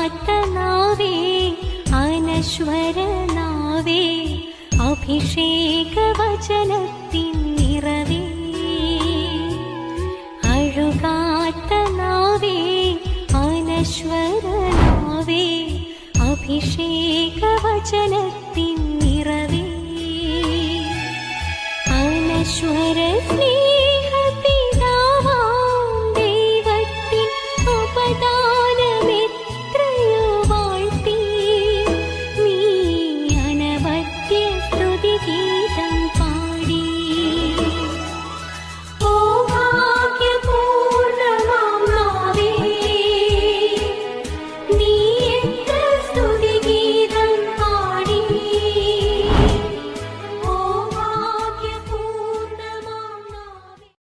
കാത്തനാവേ അനശ്വരനാവേ അഭിഷേകവചനത്തിൻ നിറവേ. അഴുകാത്തനാവേ അനശ്വരനാവേ അഭിഷേകവചനത്തിൻ നിറവേ. അനശ്വര സ്നേഹ